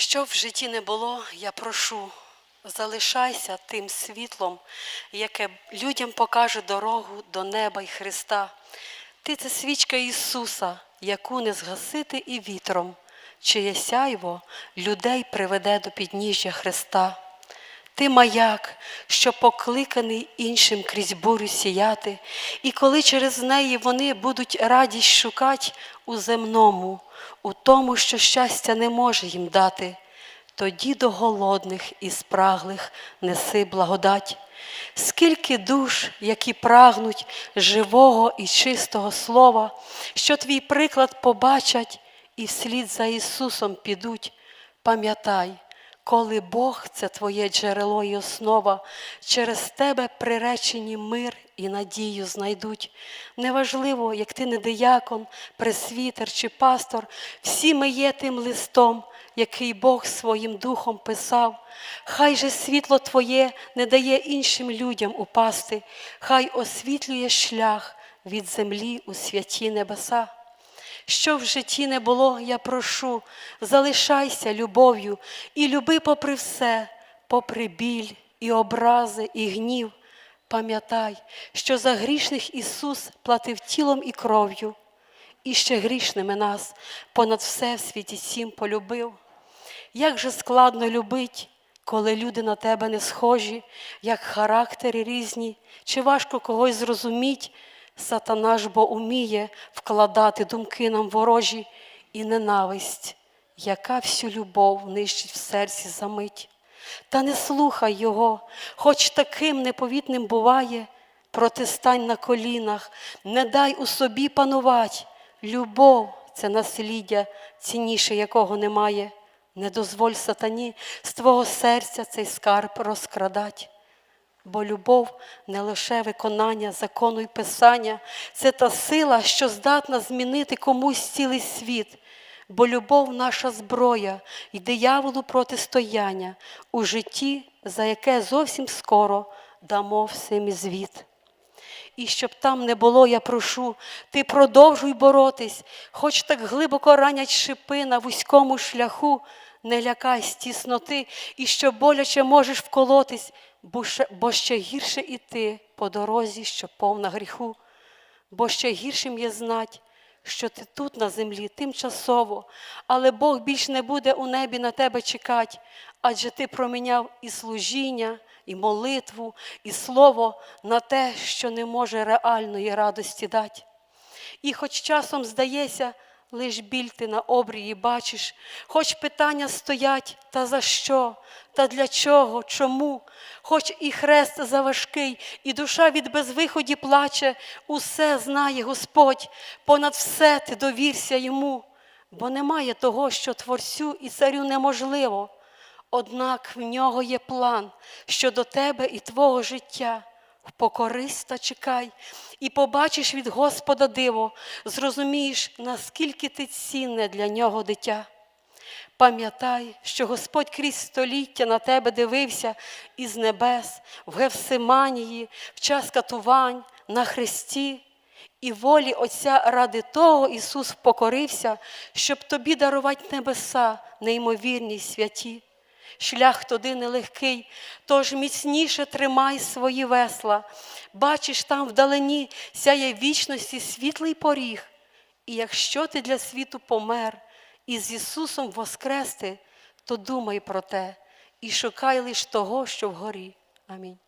Що в житті не було, я прошу, залишайся тим світлом, яке людям покаже дорогу до неба й Христа. Ти це свічка Ісуса, яку не згасити і вітром, чиє сяйво людей приведе до підніжжя Христа. Ти маяк, що покликаний іншим крізь бурю сіяти, і коли через неї вони будуть радість шукать у земному, у тому, що щастя не може їм дати, тоді до голодних і спраглих неси благодать. Скільки душ, які прагнуть живого і чистого слова, що твій приклад побачать і вслід за Ісусом підуть, пам'ятай, коли Бог це твоє джерело і основа, через тебе приречені мир і надію знайдуть. Неважливо, як ти не диякон, пресвітер чи пастор, всі ми є тим листом, який Бог своїм духом писав. Хай же світло Твоє не дає іншим людям упасти, хай освітлює шлях від землі у святі небеса. Що в житті не було, я прошу, залишайся любов'ю і люби попри все, попри біль і образи, і гнів. Пам'ятай, що за грішних Ісус платив тілом і кров'ю, і ще грішними нас понад все в світі сім полюбив. Як же складно любить, коли люди на тебе не схожі, як характери різні, чи важко когось зрозуміть, сатана ж бо уміє вкладати думки нам ворожі і ненависть, яка всю любов нищить в серці за мить. Та не слухай його, хоч таким неповітним буває, проти стань на колінах, не дай у собі панувать. Любов це насліддя, цінніше якого немає. Не дозволь сатані з твого серця цей скарб розкрадать. Бо любов не лише виконання закону й писання, це та сила, що здатна змінити комусь цілий світ. Бо любов наша зброя і дияволу протистояння у житті, за яке зовсім скоро дамо всім звіт. І щоб там не було, я прошу, ти продовжуй боротись, хоч так глибоко ранять шипи на вузькому шляху, не лякайся тісноти, і що боляче можеш вколотись, бо ще, гірше іти по дорозі, що повна гріху, бо ще гіршим є знать, що ти тут на землі тимчасово, але Бог більш не буде у небі на тебе чекати, адже ти проміняв і служіння, і молитву, і слово на те, що не може реальної радості дати. І хоч часом здається, лиш біль ти на обрії бачиш, хоч питання стоять, та за що, та для чого, чому, хоч і хрест заважкий, і душа від безвиході плаче, усе знає Господь, понад все ти довірся йому, бо немає того, що творцю і царю неможливо. Однак в нього є план щодо тебе і твого життя. Покорись та чекай, і побачиш від Господа диво, зрозумієш, наскільки ти цінне для нього дитя. Пам'ятай, що Господь крізь століття на тебе дивився із небес, в Гевсиманії, в час катувань, на хресті, і волі Отця ради того Ісус покорився, щоб тобі дарувати небеса, неймовірні святі. Шлях туди нелегкий, тож міцніше тримай свої весла. Бачиш, там вдалині сяє вічності світлий поріг. І якщо ти для світу помер і з Ісусом воскрести, то думай про те і шукай лиш того, що вгорі. Амінь.